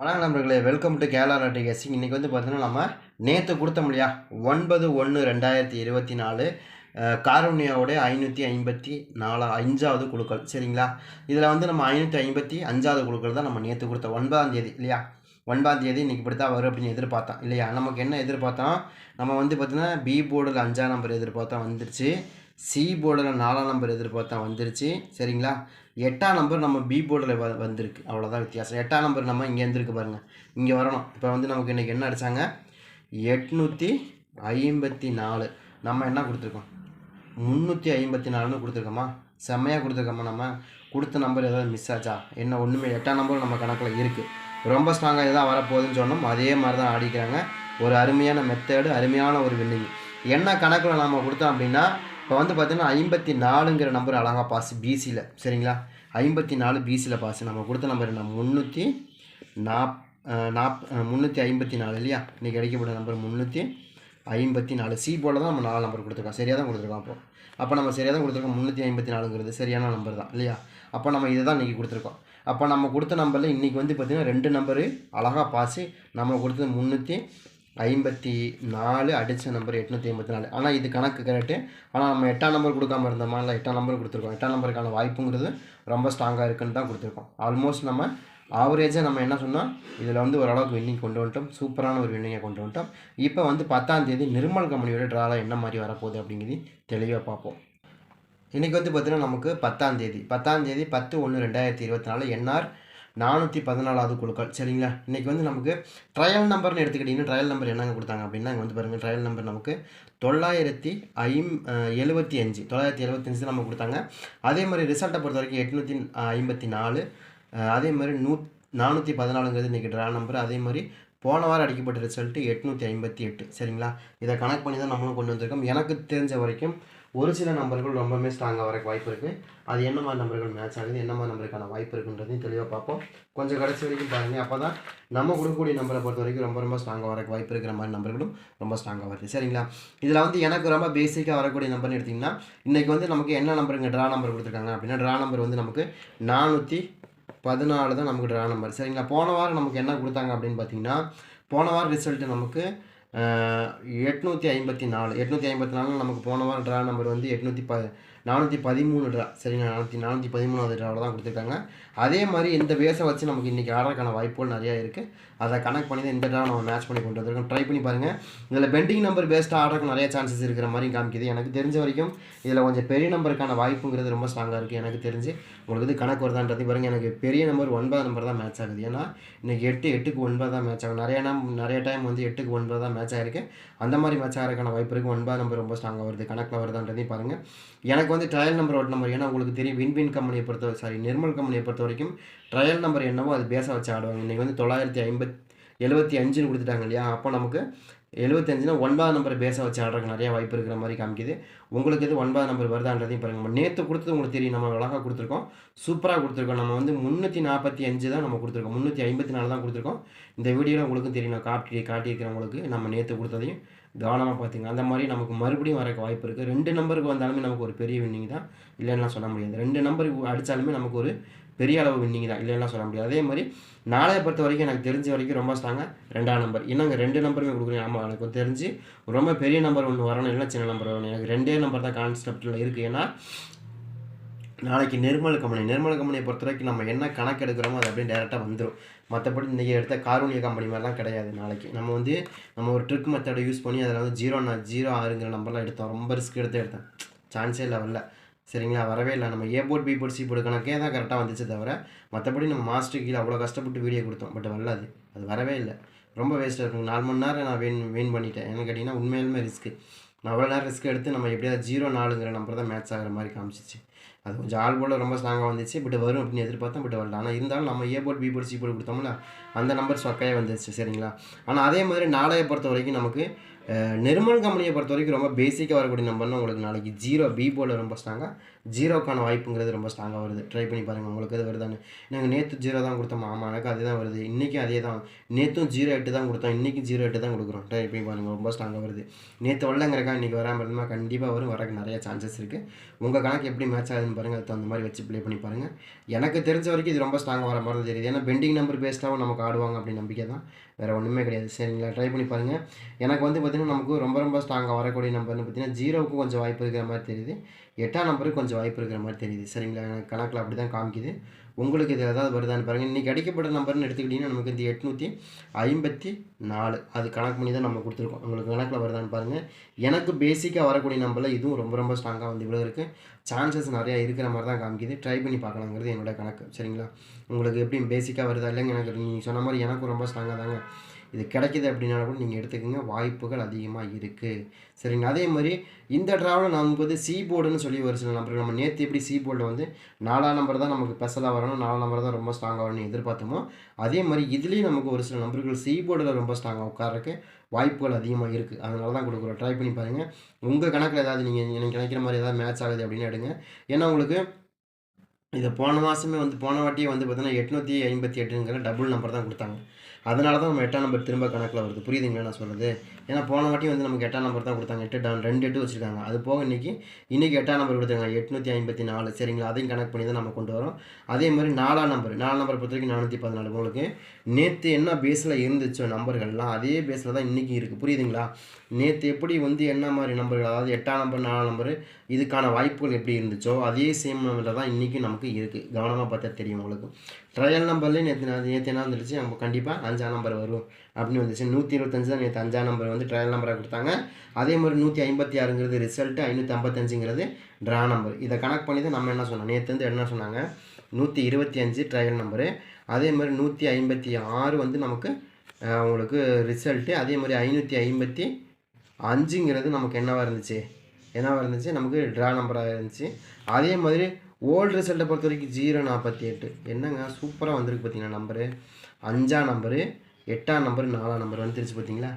வணக்கம் நண்பர்களே welcome to Kerala நாட்டிகேசி இன்றைக்கி வந்து பார்த்தீங்கன்னா நம்ம நேற்று கொடுத்தோம் இல்லையா? ஒன்பது ஒன்று ரெண்டாயிரத்தி இருபத்தி நாலு காரூணியாவுடைய ஐநூற்றி ஐம்பத்தி நாலா அஞ்சாவது குழுக்கள். சரிங்களா? இதில் வந்து நம்ம ஐநூற்றி ஐம்பத்தி அஞ்சாவது குழுக்கள் தான் நம்ம நேற்று கொடுத்தோம் ஒன்பதாம் தேதி இல்லையா? ஒன்பதாம் தேதி இன்றைக்கி இப்படி தான் வரும் அப்படின்னு எதிர்பார்த்தோம் இல்லையா? நமக்கு என்ன எதிர்பார்த்தோம்? நம்ம வந்து பார்த்திங்கன்னா பி போர்டில் அஞ்சாம் நம்பர் எதிர்பார்த்தோம் வந்துருச்சு. சி போர்டில் நாலாம் நம்பர் எதிர்பார்த்தா வந்துருச்சு. சரிங்களா? எட்டாம் நம்பர் நம்ம பி போர்டில் வ வந்திருக்கு. அவ்வளோதான் வித்தியாசம். எட்டாம் நம்பர் நம்ம இங்கே வந்துருக்கு பாருங்கள் இங்கே வரணும். இப்போ வந்து நமக்கு இன்றைக்கி என்ன அடித்தாங்க எட்நூற்றி ஐம்பத்தி நாலு. நம்ம என்ன கொடுத்துருக்கோம்? முந்நூற்றி ஐம்பத்தி நாலுன்னு கொடுத்துருக்கோமா? செம்மையாக கொடுத்துருக்கோமா நம்ம? கொடுத்த நம்பர் ஏதாவது மிஸ் ஆச்சா? என்ன ஒன்றுமே எட்டாம் நம்பர் நம்ம கணக்கில் இருக்குது ரொம்ப ஸ்ட்ராங்காக எதாவது வரப்போகுதுன்னு சொன்னோம். அதே மாதிரி தான் ஆடிக்கிறாங்க. ஒரு அருமையான மெத்தேடு அருமையான ஒரு வில்லிங் என்ன கணக்கில் நம்ம கொடுத்தோம் அப்படின்னா இப்போ வந்து பார்த்தீங்கன்னா ஐம்பத்தி நாலுங்கிற நம்பர் அழகாக பாஸ் பிசியில் சரிங்களா? ஐம்பத்தி நாலு பிசியில் பாஸ். நம்ம கொடுத்த நம்பர் என்ன? முந்நூற்றி நாப் நாப் முந்நூற்றி ஐம்பத்தி நாலு இல்லையா? இன்றைக்கி கிடைக்கப்பட்ட நம்பர் முந்நூற்றி ஐம்பத்தி நாலு. சி போல தான் நம்ம நாலு நம்பர் கொடுத்துருக்கோம். சரியாக தான் கொடுத்துருக்கோம் அப்போ. அப்போ நம்ம சரியாக தான் கொடுத்துருக்கோம். முந்நூற்றி ஐம்பத்தி நாலுங்கிறது சரியான நம்பர் தான் இல்லையா? அப்போ நம்ம இதை தான் இன்றைக்கி கொடுத்துருக்கோம். அப்போ நம்ம கொடுத்த நம்பரில் இன்றைக்கி வந்து பார்த்திங்கன்னா ரெண்டு நம்பரு அழகாக பாஸு. நம்ம கொடுத்தது முந்நூற்றி ஐம்பத்தி நாலு அடித்த நம்பர் எட்நூற்றி ஐம்பத்தி நாலு. ஆனால் இது கணக்கு கரெக்டு ஆனால் நம்ம எட்டாம் நம்பர் கொடுக்காம இருந்தோமா இல்லை எட்டாம் நம்பர் கொடுத்துருக்கோம். எட்டாம் நம்பருக்கான வாய்ப்புங்கிறது ரொம்ப ஸ்ட்ராங்காக இருக்குன்னு தான் கொடுத்துருக்கோம். ஆல்மோஸ்ட் நம்ம ஆவரேஜாக நம்ம என்ன சொன்னால் இதில் வந்து ஓரளவுக்கு வின்னிங் கொண்டு வந்துட்டோம். சூப்பரான ஒரு வின்னிங்கை கொண்டு வந்துட்டோம். இப்போ வந்து பத்தாம் தேதி நிர்மல் கம்பெனியோட ட்ராலாக என்ன மாதிரி வரப்போகுது அப்படிங்கிறது தெளிவாக பார்ப்போம். இன்றைக்கி வந்து பார்த்திங்கன்னா நமக்கு பத்தாம் தேதி. பத்தாம் தேதி பத்து ஒன்று ரெண்டாயிரத்தி இருபத்தி நாலு என்ஆர் நானூற்றி பதினாலாவது குழுக்கள். சரிங்களா? இன்றைக்கி வந்து நமக்கு ட்ரையல் நம்பர்னு எடுத்துக்கிட்டிங்கன்னா ட்ரையல் நம்பர் என்னங்க கொடுத்தாங்க அப்படின்னா இங்கே வந்து பாருங்கள் ட்ரையல் நம்பர் நமக்கு தொள்ளாயிரத்தி ஐம் எழுபத்தி அஞ்சு தொள்ளாயிரத்தி எழுபத்தஞ்சு நம்ம கொடுத்தாங்க. அதே மாதிரி ரிசல்ட்டை பொறுத்த வரைக்கும் எட்நூற்றி ஐம்பத்தி நாலு அதே மாதிரி நூ நானூற்றி பதினாலுங்கிறது இன்றைக்கி ட்ரா நம்பர் அதே மாதிரி போன வாரம் அடிக்கப்பட்ட ரிசல்ட்டு எட்நூற்றி ஐம்பத்தி எட்டு. சரிங்களா? இதை கனெக்ட் பண்ணி தான் நம்மளும் கொண்டு வந்திருக்கோம். எனக்கு தெரிஞ்ச வரைக்கும் ஒரு சில நம்பர்கள் ரொம்பவுமே ஸ்ட்ராங்காக வரக்கு வாய்ப்பு இருக்குது அது என்ன மாதிரி நம்பர்கள் மேட்ச் ஆகுது என்ன மாதிரி நம்பருக்கான வாய்ப்பு இருக்குன்றதையும் தெளிவாக பார்ப்போம். கொஞ்சம் கடைசி வரைக்கும் பாருங்கள் அப்போ தான் நம்ம கொடுக்கக்கூடிய நம்பரை பொறுத்த வரைக்கும் ரொம்ப ரொம்ப ஸ்ட்ராங்காக வரக்கு வாய்ப்பு இருக்கிற மாதிரி நம்பர்களும் ரொம்ப ஸ்ட்ராங்காக வருது. சரிங்களா? இதில் வந்து எனக்கு ரொம்ப பேசிக்காக வரக்கூடிய நம்பர்னு எடுத்திங்கன்னா இன்றைக்கி வந்து நமக்கு என்ன நம்பருங்க ட்ரா நம்பர் கொடுத்துருக்காங்க அப்படின்னா ட்ரா நம்பர் வந்து நமக்கு நானூற்றி பதினாலு தான் நமக்கு ட்ரா நம்பர் சரிங்களா? போன வாரம் நமக்கு என்ன கொடுத்தாங்க அப்படின்னு பார்த்தீங்கன்னா போன வாரம் ரிசல்ட்டு நமக்கு எட்நூற்றி ஐம்பத்தி நாலு. எட்நூற்றி ஐம்பத்தி நாலு நமக்கு போன வாரம் ட்ரா நம்பர் வந்து எட்நூற்றி ப நானூற்றி பதிமூணு ட்ரா சரிங்களா? நானூற்றி நானூற்றி பதிமூணாவது ட்ராவில் தான் கொடுத்துருக்காங்க. அதே மாதிரி இந்த வேஸை வச்சு நமக்கு இன்றைக்கி ஆடுறதுக்கான வாய்ப்புகள் நிறையா இருக்குது அதை கனெக்ட் பண்ணி தான் இந்த ட்ரா நம்ம மேட்ச் பண்ணி கொண்டு வந்திருக்கோம். ட்ரை பண்ணி பாருங்கள் இதில் பெண்டிங் நம்பர் பேஸ்டாக ஆடுறதுக்கு நிறைய சான்சஸ் இருக்கிற மாதிரி காமிக்குது. எனக்கு தெரிஞ்ச வரைக்கும் இதில் கொஞ்சம் பெரிய நம்பருக்கான வாய்ப்புங்கிறது ரொம்ப ஸ்ட்ராங்காக இருக்குது எனக்கு தெரிஞ்சு உங்களுக்கு இது கணக்கு வருதான்றது பாருங்கள் எனக்கு பெரிய நம்பர் ஒன்பது நம்பர் தான் மேட்ச் ஆகுது. ஏன்னா இன்றைக்கி எட்டு எட்டுக்கு ஒன்பது தான் மேட்ச் ஆகும் நிறைய நம் நிறைய டைம் வந்து எட்டுக்கு ஒன்பது தான் மேட்ச் ஆகிருக்கு அந்த மாதிரி மேட்ச் ஆகிறதுக்கான வாய்ப்பு இருக்குது ஒன்பது நம்பர் ரொம்ப ஸ்ட்ராங்காக வருது. கணக்கில் வருதான்றதையும் பாருங்கள் எனக்கு வந்து ட்ரையல் நம்பர் ஓட் நம்பர் ஏன்னா உங்களுக்கு தெரியும் வின் வின் கம்பெனியை பொறுத்த சாரி நிர்மல் கம்பெனியை பொறுத்த வரைக்கும் ட்ரையல் நம்பர் என்னவோ அது பேச வச்சு ஆடுவாங்க. இன்றைக்கி வந்து தொள்ளாயிரத்தி ஐம்பத் எழுபத்தி அஞ்சுன்னு கொடுத்துட்டாங்க இல்லையா? அப்போ நமக்கு எழுபத்தஞ்சுனா ஒன்பது நம்பர் பேஸாக வச்சு ஆடுறதுக்கு நிறைய வாய்ப்பு இருக்கிற மாதிரி காமிக்குது. உங்களுக்கு எது ஒன்பது நம்பர் வருதான்றதையும் பாருங்கள் நேற்று கொடுத்தது உங்களுக்கு தெரியும். நம்ம அழகாக கொடுத்துருக்கோம். சூப்பராக கொடுத்துருக்கோம். நம்ம வந்து முந்நூற்றி நாற்பத்தி அஞ்சு தான் நம்ம கொடுத்துருக்கோம். முந்நூற்றி ஐம்பத்தி நாலு தான் கொடுத்துருக்கோம். இந்த வீடியோவில் உங்களுக்கும் தெரியும். நான் காட்டி காட்டியிருக்கிறவங்களுக்கு நம்ம நேற்று கொடுத்ததையும் கவனமாக பார்த்துங்க. அந்த மாதிரி நமக்கு மறுபடியும் வரக்கு வாய்ப்பு இருக்குது ரெண்டு நம்பருக்கு வந்தாலுமே நமக்கு ஒரு பெரிய வின்னிங் தான். இல்லைன்னா சொல்ல முடியாது. ரெண்டு நம்பருக்கு அடித்தாலுமே நமக்கு ஒரு பெரிய அளவு வின்னிங் தான். இல்லைன்னா சொல்ல முடியாது. அதே மாதிரி நாளைய பொறுத்த வரைக்கும் எனக்கு தெரிஞ்ச வரைக்கும் ரொம்ப ஸ்ட்ராங்காக ரெண்டாம் நம்பர் இன்னும் ரெண்டு நம்பருமே கொடுக்குறேன் ஆமாம் எனக்கு தெரிஞ்சு ரொம்ப பெரிய நம்பர் ஒன்று வரணும். இல்லை சின்ன நம்பர் வரணும். எனக்கு ரெண்டே நம்பர் தான் கான்செப்டில் இருக்குது ஏன்னா நாளைக்கு நிர்மல் கம்பெனி. நிர்மல் கம்பெனியை பொறுத்த வரைக்கும் நம்ம என்ன கணக்கு எடுக்கிறோமோ அது அப்படியே டேரெக்டாக வந்துடும் மற்றபடி இன்றைக்கி எடுத்த காரூணிய கம்பெனி மாதிரிலாம் கிடையாது நாளைக்கு. நம்ம வந்து நம்ம ஒரு ட்ரிக் மெத்தடை யூஸ் பண்ணி அதில் வந்து ஜீரோ நான் ஜீரோ ஆறுங்கிற நம்பர்லாம் எடுத்தோம். ரொம்ப ரிஸ்க் எடுத்து எடுத்தேன். சான்ஸே இல்லை வரல. சரிங்களா? வரவே இல்லை. நம்ம A board B board C board கணக்கே தான் கரெக்டாக வந்துச்சு தவிர மற்றபடி நம்ம மாஸ்டர் கீழே அவ்வளோ கஷ்டப்பட்டு வீடியோ கொடுத்தோம். பட் வரலாது அது வரவே இல்லை. ரொம்ப வேஸ்ட்டாக இருக்கும் நாலு மணி நேரம் நான் வெயின் வெயின் பண்ணிட்டேன். ஏன்னு கேட்டிங்கன்னா உண்மையிலுமே ரிஸ்க்கு நான் அவ்வளோ நேரம் ரிஸ்க் எடுத்து நம்ம எப்படியாவது ஜீரோ நாலுங்கிற நம்பர் தான் மேட்ச் ஆகிற மாதிரி காமிச்சிச்சு. அது கொஞ்சம் ஆள் போல் ரொம்ப ஸ்ட்ராங்காக வந்துச்சு. பட் வரும் அப்படின்னு எதிர்பார்த்தோம் பட் வரல. ஆனால் இருந்தாலும் நம்ம A board B board C board கொடுத்தோம்ல அந்த நம்பர் சொக்கையாக வந்துச்சு சரிங்களா? ஆனால் அதே மாதிரி நாளைய பொறுத்த வரைக்கும் நமக்கு நிர்மல் கம்பெனியை பொறுத்த வரைக்கும் ரொம்ப பேசிக்காக வரக்கூடிய நம்பர்னு உங்களுக்கு நாளைக்கு ஜீரோ பி போல ரொம்ப ஸ்ட்ராங்காக ஜீரோக்கான வாய்ப்புங்கிறது ரொம்ப ஸ்ட்ராங்காக வருது. ட்ரை பண்ணி பாருங்கள் உங்களுக்கு அது வருதான்னு. நாங்கள் நேற்று ஜீரோ தான் கொடுத்தோம் ஆமாம் எனக்கு அதே தான் வருது. இன்றைக்கும் அதே தான். நேற்றும் ஜீரோ எட்டு தான் கொடுத்தோம் இன்றைக்கும் ஜீரோ எட்டு தான் கொடுக்குறோம். ட்ரை பண்ணி பாருங்கள் ரொம்ப ஸ்ட்ராங்காக வருது. நேற்று வரலங்கிறக்கா இன்றைக்கி வராமல் இருந்தால் கண்டிப்பாக வரும் வரக்கு நிறைய சான்சஸ் இருக்குது உங்கள் கணக்கு எப்படி மேட்ச் ஆகுதுன்னு பாருங்கள் அதுக்கு அந்த மாதிரி வச்சு ப்ளே பண்ணி பாருங்கள் எனக்கு தெரிஞ்ச வரைக்கும் இது ரொம்ப ஸ்ட்ராங்காக வர மாதிரி தெரியுது. ஏன்னா பெண்டிங் நம்பர் பேஸ்டாகவும் நமக்கு ஆடுவாங்க அப்படின்னு நம்பிக்கை தான் வேறு ஒன்றுமே கிடையாது. சரிங்களா ட்ரை பண்ணி பாருங்கள் எனக்கு வந்து பார்த்திங்கன்னா நமக்கு ரொம்ப ரொம்ப ஸ்ட்ராங்காக வரக்கூடிய நம்பர்னு பார்த்தீங்கன்னா ஜீரோவுக்கும் கொஞ்சம் வாய்ப்பு இருக்கிற மாதிரி தெரியுது. எட்டாம் நம்பருக்கு கொஞ்சம் வாய்ப்பு இருக்கிற மாதிரி தெரியுது. சரிங்களா? எனக்கு கணக்கில் அப்படி தான் காமிக்குது. உங்களுக்கு இது ஏதாவது வருதான்னு பாருங்கள் இன்றைக்கி அடிக்கப்பட்ட நம்பர்னு எடுத்துக்கிட்டிங்கன்னா நமக்கு இந்த எட்நூற்றி ஐம்பத்தி நாலு. அது கணக்கு பண்ணி தான் நம்ம கொடுத்துருக்கோம். உங்களுக்கு கணக்கில் வருதான்னு பாருங்கள் எனக்கு பேசிக்காக வரக்கூடிய நம்பரில் இதுவும் ரொம்ப ரொம்ப ஸ்ட்ராங்காக வந்து இவ்வளோ இருக்குது சான்சஸ் நிறையா இருக்கிற மாதிரி தான் காமிக்குது. ட்ரை பண்ணி பார்க்கலாங்கிறது என்னோட கணக்கு. சரிங்களா? உங்களுக்கு எப்படி பேசிக்காக வருதா இல்லைங்க? எனக்கு நீங்கள் சொன்ன மாதிரி எனக்கும் ரொம்ப ஸ்ட்ராங்காக தாங்க இது கிடைக்கிது அப்படின்னா கூட நீங்கள் எடுத்துக்கோங்க. வாய்ப்புகள் அதிகமாக இருக்குது சரிங்களா? அதே மாதிரி இந்த ட்ராவலில் நமக்கு வந்து சி போர்டுன்னு சொல்லி ஒரு சில நம்பர் நம்ம நேற்று எப்படி சி போர்டில் வந்து நாலாம் நம்பர் தான் நமக்கு ஸ்பெஷலாக வரணும் நாலாம் நம்பர் தான் ரொம்ப ஸ்ட்ராங்காக வரணும்னு எதிர்பார்த்தோமோ அதே மாதிரி இதுலேயும் நமக்கு ஒரு சில நம்பர்கள் சி போர்டில் ரொம்ப ஸ்ட்ராங்காக உட்காரக்கு வாய்ப்புகள் அதிகமாக இருக்குது அதனால தான் கொடுக்குறோம். ட்ரை பண்ணி பாருங்கள் உங்கள் கணக்கில் ஏதாவது நீங்கள் எனக்கு நினைக்கிற மாதிரி ஏதாவது மேட்ச் ஆகுது அப்படின்னு எடுங்க. ஏன்னா உங்களுக்கு இதை போன மாதமே வந்து போன வாட்டியே வந்து பார்த்தீங்கன்னா எட்நூற்றி ஐம்பத்தி எட்டுங்கிற டபுள் நம்பர் தான் கொடுத்தாங்க. அதனால தான் நம்ம எட்டாம் நம்பர் திரும்ப கணக்கில் வருது. புரியுதுங்களா நான் சொல்கிறது ஏன்னா போன வாட்டி வந்து நமக்கு எட்டாம் நம்பர் தான் கொடுத்தாங்க. எட்டு டவுன் ரெண்டு எட்டு வச்சுருக்காங்க. அது போக இன்றைக்கி இன்றைக்கி எட்டாம் நம்பர் கொடுத்துருக்காங்க. எட்நூற்றி ஐம்பத்தி நாலு சரிங்களா? அதையும் கணக்கு பண்ணி தான் நம்ம கொண்டு வரோம். அதே மாதிரி நாலாம் நம்பர் நாலாம் நம்பர் பொறுத்த வரைக்கும் நானூற்றி பதினாலு. உங்களுக்கு நேற்று என்ன பேஸில் இருந்துச்சோ நம்பர்கள்லாம் அதே பேஸில் தான் இன்றைக்கி இருக்குது புரியுதுங்களா? நேற்று எப்படி வந்து என்ன மாதிரி நம்பர்கள் அதாவது எட்டாம் நம்பர் நாலாம் நம்பர் இதுக்கான வாய்ப்புகள் எப்படி இருந்துச்சோ அதே சேம் நம்பரில் தான் இன்றைக்கும் நமக்கு இருக்குது கவனமாக பார்த்தா தெரியும் உங்களுக்கு. ட்ரையல் நம்பர்லேயே நேற்று நேற்று என்ன வந்துருச்சு நம்ம கண்டிப்பாக அஞ்சாம் நம்பர் வரும். அப்படின்னு வந்துச்சு. நூற்றி இருபத்தஞ்சு தான் நேற்று அஞ்சா நம்பர் வந்து ட்ரையல் நம்பராக கொடுத்தாங்க. அதே மாதிரி நூற்றி ஐம்பத்தி ஆறுங்கிறது ரிசல்ட்டு ஐநூற்றி ஐம்பத்தஞ்சுங்கிறது ட்ரா நம்பர் இதை கணக்கு பண்ணி தான் நம்ம என்ன சொன்னோம்? நேற்று வந்து என்ன சொன்னாங்க? நூற்றி இருபத்தி அஞ்சு ட்ரையல் நம்பரு அதே மாதிரி நூற்றி ஐம்பத்தி ஆறு வந்து நமக்கு உங்களுக்கு ரிசல்ட்டு அதே மாதிரி ஐநூற்றி ஐம்பத்தி அஞ்சுங்கிறது நமக்கு என்னவாக இருந்துச்சு? என்னவாக இருந்துச்சு? நமக்கு ட்ரா நம்பராக இருந்துச்சு. அதே மாதிரி ஓல்டு ரிசல்ட்டை பொறுத்த வரைக்கும் ஜீரோ நாற்பத்தி எட்டு. என்னங்க? சூப்பராக வந்திருக்கு பார்த்தீங்கன்னா நம்பரு அஞ்சாம் நம்பரு எட்டாம் நம்பரு நாலாம் நம்பர் வந்துருச்சு பார்த்தீங்களா?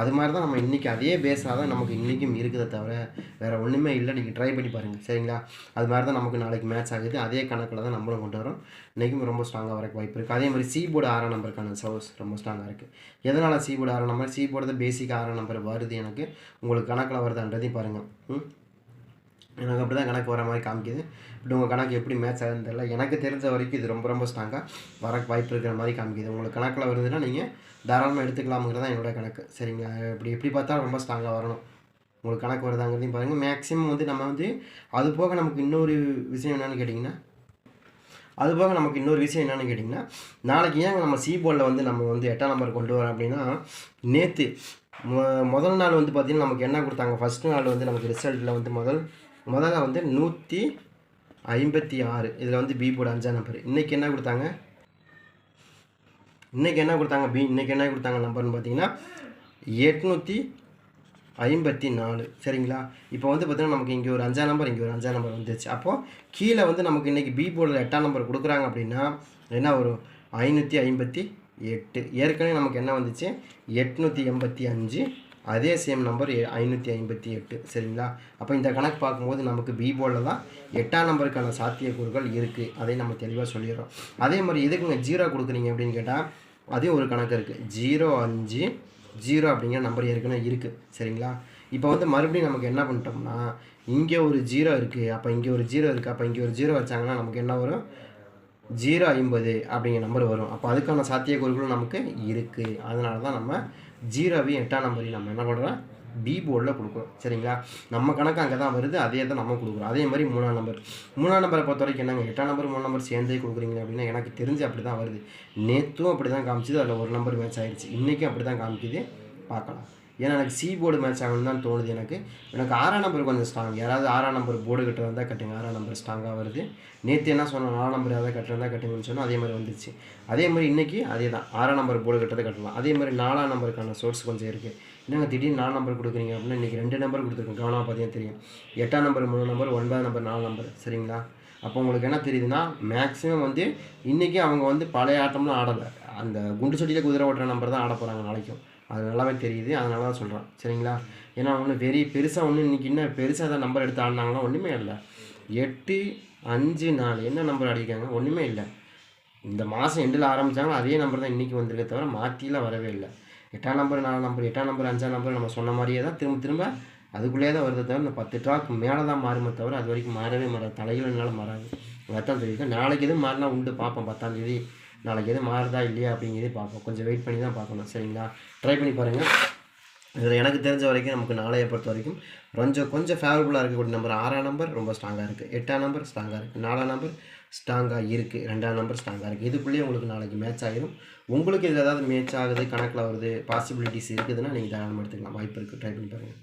அது மாதிரி தான் நம்ம இன்றைக்கி அதே பேஸாக தான் நமக்கு இன்றைக்கும் இருக்குதே தவிர வேறு ஒன்றுமே இல்லை. நீங்கள் ட்ரை பண்ணி பாருங்கள் சரிங்களா? அது மாதிரி தான் நமக்கு நாளைக்கு மேட்ச் ஆகுது. அதே கணக்கில் தான் நம்மளும் கொண்டு வரோம். இன்றைக்கும் ரொம்ப ஸ்ட்ராங்காக வரக்கு வாய்ப்பு இருக்குது அதே மாதிரி சி போர்டு ஆறாம் நம்பருக்கான சோர்ஸ் ரொம்ப ஸ்ட்ராங்காக இருக்குது எதனால் சி போர்டு ஆறாம் நம்பர் சி போர்டு தான் பேசிக் ஆறாம் நம்பர் வருது எனக்கு. உங்களுக்கு கணக்கில் வருதான்றதையும் பாருங்கள் எனக்கு அப்படி தான் கணக்கு வர மாதிரி காமிக்குது. பட் உங்கள் கணக்கு எப்படி மேட்ச் ஆகுதுன்னு தெரியல. எனக்கு தெரிஞ்ச வரைக்கும் இது ரொம்ப ரொம்ப ஸ்ட்ராங்காக வர வாய்ப்பு இருக்கிற மாதிரி காமிக்குது. உங்களுக்கு கணக்கில் வருதுன்னா நீங்கள் தாராளமாக எடுத்துக்கலாமுங்கிறது தான் என்னோட கணக்கு. சரிங்களா? இப்படி எப்படி பார்த்தா ரொம்ப ஸ்ட்ராங்காக வரணும். உங்களுக்கு கணக்கு வருதாங்கிறதையும் பாருங்கள் மேக்ஸிமம் வந்து நம்ம வந்து அது போக நமக்கு இன்னொரு விஷயம் என்னென்னு கேட்டிங்கன்னா அது போக நமக்கு இன்னொரு விஷயம் என்னென்னு கேட்டிங்கன்னா நாளைக்கு ஏன் நம்ம சி போர்டில் வந்து நம்ம வந்து எட்டாம் நம்பர் கொண்டு வரோம் அப்படின்னா நேற்று முதல் நாள் வந்து பார்த்திங்கன்னா நமக்கு என்ன கொடுத்தாங்க? ஃபஸ்ட்டு நாள் வந்து நமக்கு ரிசல்ட்டில் வந்து முதல் முதல்ல வந்து நூற்றி ஐம்பத்தி ஆறு. இதில் வந்து பி போர்டு அஞ்சாம் நம்பர் இன்றைக்கி என்ன கொடுத்தாங்க? இன்றைக்கி என்ன கொடுத்தாங்க பி இன்றைக்கி என்ன கொடுத்தாங்க நம்பர்னு பார்த்தீங்கன்னா எட்நூற்றி ஐம்பத்தி நாலு. சரிங்களா? இப்போ வந்து பார்த்தீங்கன்னா நமக்கு இங்கே ஒரு அஞ்சாம் நம்பர் இங்கே ஒரு அஞ்சாம் நம்பர் வந்துச்சு அப்போது கீழே வந்து நமக்கு இன்றைக்கி பி போர்டில் எட்டாம் நம்பர் கொடுக்குறாங்க அப்படின்னா என்ன வரும்? ஐநூற்றி ஐம்பத்தி எட்டு. ஏற்கனவே நமக்கு என்ன வந்துச்சு? எட்நூற்றி எண்பத்தி அஞ்சு. அதே சேம் நம்பர் ஐநூற்றி ஐம்பத்தி எட்டு சரிங்களா? அப்போ இந்த கணக்கு பார்க்கும்போது நமக்கு பி தான் எட்டாம் நம்பருக்கான சாத்தியக்கூறுகள் இருக்குது அதை நம்ம தெளிவாக சொல்லிடுறோம். அதே மாதிரி எதுக்குங்க ஜீரோ கொடுக்குறீங்க அப்படின்னு கேட்டால் அதே ஒரு கணக்கு இருக்குது ஜீரோ அஞ்சு ஜீரோ அப்படிங்கிற நம்பர் ஏற்கனவே இருக்குது சரிங்களா? இப்போ வந்து மறுபடியும் நமக்கு என்ன பண்ணிட்டோம்னா இங்கே ஒரு ஜீரோ இருக்குது அப்போ இங்கே ஒரு ஜீரோ இருக்குது அப்போ இங்கே ஒரு ஜீரோ வச்சாங்கன்னா நமக்கு என்ன வரும்? ஜீரோ ஐம்பது அப்படிங்கிற நம்பர் வரும். அப்போ அதுக்கான சாத்தியக்கூறுகளும் நமக்கு இருக்குது அதனால தான் நம்ம ஜீரோவையும் எட்டாம் நம்பரையும் நம்ம என்ன பண்ணுறோம் பி போர்டில் கொடுக்குறோம். சரிங்களா? நம்ம கணக்கு அங்கே தான் வருது. அதே தான் நம்ம கொடுக்குறோம். அதே மாதிரி மூணாம் நம்பர் மூணாம் நம்பரை பொறுத்த வரைக்கும் என்னங்க? எட்டாம் நம்பர் மூணு நம்பர் சேர்ந்தே கொடுக்குறீங்க அப்படின்னா எனக்கு தெரிஞ்சு அப்படி தான் வருது. நேற்றும் அப்படி தான் காமிச்சிது. அதில் ஒரு நம்பர் மேட்ச் ஆகிடுச்சு இன்றைக்கும் அப்படி தான் காமிக்குது. பார்க்கலாம். ஏன்னா எனக்கு சி போர்டு மேட்ச் ஆகணும்னு தான் தோணுது எனக்கு. எனக்கு ஆறாம் நம்பர் கொஞ்சம் ஸ்ட்ராங் யாராவது ஆறாம் நம்பர் போர்டு கட்டுறதா இருந்தால் கட்டுங்க. ஆறாம் நம்பர் ஸ்ட்ராங்காக வருது. நேற்று என்ன சொன்னோம்? ஆறாம் நம்பர் ஏதாவது கட்டுறதா கட்டுங்கன்னு சொன்னோம். அதே மாதிரி வந்துச்சு அதே மாதிரி இன்றைக்கி அதே தான். ஆறாம் நம்பர் போர்டு கட்டுறதை கட்டலாம். அதே மாதிரி நாலாம் நம்பருக்கான சோர்ஸ் கொஞ்சம் இருக்குது என்னங்க திடீர்னு நாலு நம்பர் கொடுக்குறீங்க அப்படின்னா இன்றைக்கி ரெண்டு நம்பர் கொடுத்துருக்கோம் கவனமாக பார்த்தீங்கன்னா தெரியும். எட்டாம் நம்பர் மூணு நம்பர் ஒன்பதாம் நம்பர் நாலு நம்பர் சரிங்களா? அப்போ உங்களுக்கு என்ன தெரியுதுன்னா மேக்ஸிமம் வந்து இன்றைக்கி அவங்க வந்து பழைய ஆட்டம்லாம் ஆடலை. அந்த குண்டு சட்டியில் குதிரை ஓட்டுற நம்பர் தான் ஆட போகிறாங்க நாளைக்கும். அது நல்லாவே தெரியுது அதனால தான் சொல்கிறேன் சரிங்களா? ஏன்னா ஒன்று வெறி பெருசாக ஒன்று இன்றைக்கி என்ன பெருசாக தான் நம்பர் எடுத்து ஆடினாங்கன்னா ஒன்றுமே இல்லை. எட்டு அஞ்சு நாலு என்ன நம்பர் அடிக்காங்க ஒன்றுமே இல்லை. இந்த மாதம் எண்டில் ஆரம்பித்தாங்களோ அதே நம்பர் தான் இன்றைக்கி வந்திருக்கே தவிர மாற்றிலாம் வரவே இல்லை. எட்டாம் நம்பர் நாலு நம்பர் எட்டாம் நம்பர் அஞ்சாம் நம்பர் நம்ம சொன்ன மாதிரியே தான் திரும்ப திரும்ப அதுக்குள்ளேயே தான் வருது தவிர இந்த பத்து ட்ராக் மேலே தான் மாறுமே தவிர அது வரைக்கும் மாறவே மாறாது. தலைகள்னால மாறாது. அதான் தெரியும் நாளைக்கு எதுவும் மாறினா உண்டு பார்ப்போம் பத்தாந்தேதி நாளைக்கு எதுவும் மாறுதா இல்லையா அப்படிங்கிறதே பார்ப்போம். கொஞ்சம் வெயிட் பண்ணி தான் பார்க்கணும். சரிங்களா? ட்ரை பண்ணி பாருங்கள் இதில் எனக்கு தெரிஞ்ச வரைக்கும் நமக்கு நாளைய பொறுத்த வரைக்கும் கொஞ்சம் கொஞ்சம் ஃபேவரபுளாக இருக்கக்கூடிய நம்பர் ஆறாம் நம்பர் ரொம்ப ஸ்ட்ராங்காக இருக்குது எட்டாம் நம்பர் ஸ்ட்ராங்காக இருக்குது நாலாம் நம்பர் ஸ்ட்ராங்காக இருக்குது ரெண்டாம் நம்பர் ஸ்ட்ராங்காக இருக்குது இதுக்குள்ளேயே உங்களுக்கு நாளைக்கு மேட்ச் ஆகிடும் உங்களுக்கு இதில் ஏதாவது மேட்ச் ஆகுது கணக்கில் வருது பாசிபிலிட்டிஸ் இருக்குதுன்னா நீங்கள் தாராளமாக எடுத்துக்கலாம். வாய்ப்பு இருக்குது ட்ரை பண்ணி பாருங்கள்